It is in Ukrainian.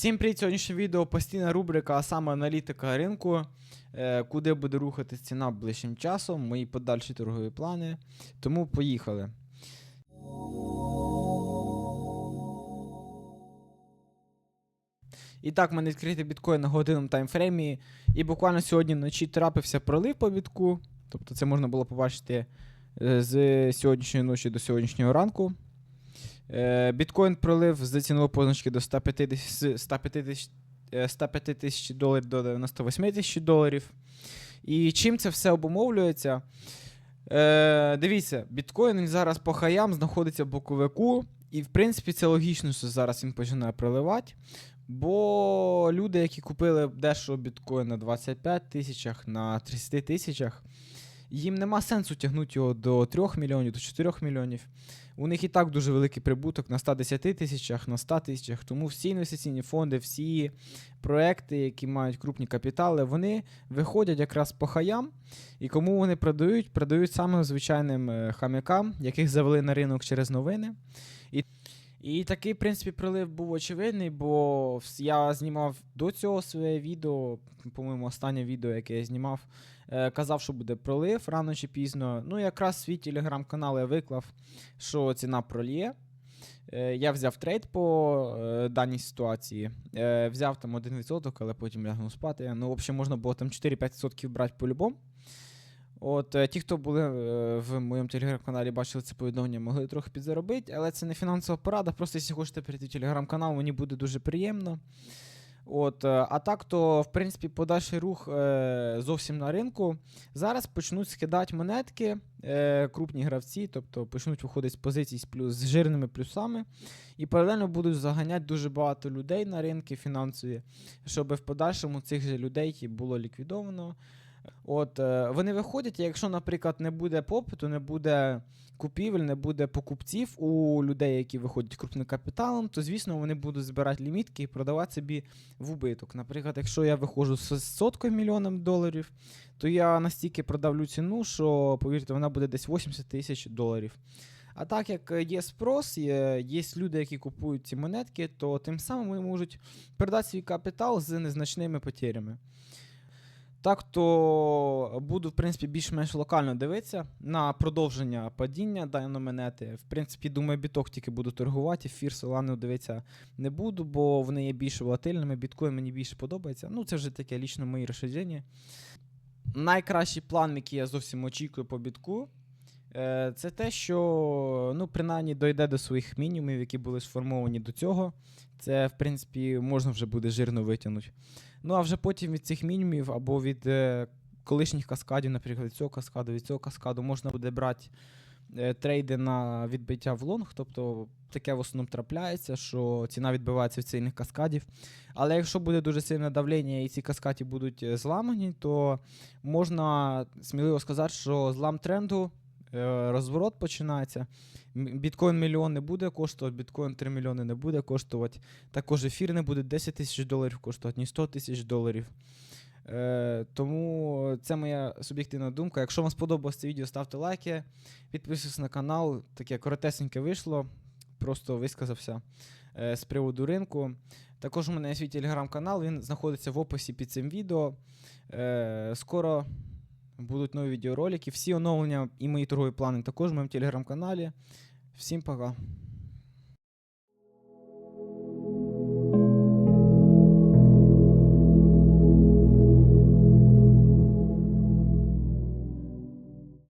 Всім привіт! Сьогоднішнє відео постійна рубрика, а саме аналітика ринку, е, куди буде рухатись ціна ближчим часом, мої подальші торгові плани. Тому поїхали. І так, в мене відкритий біткоін на годинному таймфреймі. І буквально сьогодні вночі трапився пролив по бітку. Тобто це можна було побачити е, з сьогоднішньої ночі до сьогоднішнього ранку. Е, Біткоін пролив з цінової позначки до 150, з 150, е, 105 тисяч доларів до 98 тисяч доларів. І чим це все обумовлюється? Е, дивіться, біткоін зараз по хаям знаходиться в боковику, і в принципі це логічно, що зараз він починає проливати. Бо люди, які купили дешево біткоін на 25 тисячах, на 30 тисячах, їм нема сенсу тягнути його до 3 мільйонів, до 4 мільйонів. У них і так дуже великий прибуток на 110 тисячах, на 100 тисячах. Тому всі інвестиційні фонди, всі проекти, які мають крупні капітали, вони виходять якраз по хаям. І кому вони продають, продають саме звичайним е, хам'якам, яких завели на ринок через новини. І, і такий, в принципі, прилив був очевидний, бо я знімав до цього своє відео, по-моєму, останнє відео, яке я знімав, е, казав, що буде пролив рано чи пізно. Ну, якраз свій телеграм-канал я виклав, що ціна пролє. Е, Я взяв трейд по е, даній ситуації. Взяв там 1%, але потім лягнув спати. Ну, в общем, можна було там 4-5% брати по-любому. От е, ті, хто були е, в моєму телеграм-каналі, бачили це повідомлення, могли трохи підзаробити, але це не фінансова порада. Просто якщо хочете перейти в телеграм-канал, мені буде дуже приємно. От, е, а так, то, в принципі, подальший рух е, зовсім на ринку. Зараз почнуть скидати монетки е, крупні гравці, тобто почнуть виходити з позицій з, плюс, з жирними плюсами. І паралельно будуть заганяти дуже багато людей на ринки фінансові, щоб в подальшому цих же людей було ліквідовано. От, е, вони виходять, якщо, наприклад, не буде попиту, не буде купівель, не буде покупців у людей, які виходять крупним капіталом, то звісно вони будуть збирати лімітки і продавати собі в убиток. Наприклад, якщо я виходжу з соткою мільйоном доларів, то я настільки продавлю ціну, що, повірте, вона буде десь 80 тисяч доларів. А так як є спрос, є, є люди, які купують ці монетки, то тим самим вони можуть продати свій капітал з незначними потерями. Так то буду, в принципі, більш-менш локально дивитися на продовження падіння даної монети. В принципі, думаю, біток тільки буду торгувати, ефір Солану дивитися не буду, бо вони є більш волатильними. Біткоін мені більше подобається. Ну, це вже таке лічно мої розширення. Найкращий план, який я зовсім очікую по бітку, це те, що ну, принаймні дойде до своїх мінімумів, які були сформовані до цього. Це, в принципі, можна вже буде жирно витягнути. Ну, а вже потім від цих мінімумів або від е, колишніх каскадів, наприклад, від цього каскаду, від цього каскаду, можна буде брати е, трейди на відбиття в лонг. Тобто таке в основному трапляється, що ціна відбивається від цільних каскадів. Але якщо буде дуже сильне давлення і ці каскаді будуть е, зламані, то можна сміливо сказати, що злам тренду. Е, Розворот починається. Біткоін мільйон не буде коштувати, біткоін 3 мільйони не буде коштувати. Також ефір не буде 10 тисяч доларів коштувати, ні 100 тисяч доларів. Е, тому це моя суб'єктивна думка. Якщо вам сподобалось це відео, ставте лайки, підписуйтесь на канал. Таке коротесеньке вийшло. Просто висказався е, з приводу ринку. Також у мене є свій телеграм-канал, він знаходиться в описі під цим відео. Е, скоро будуть нові відеоролики. Всі оновлення і мої торгові плани також в моєму телеграм-каналі. Всім пока.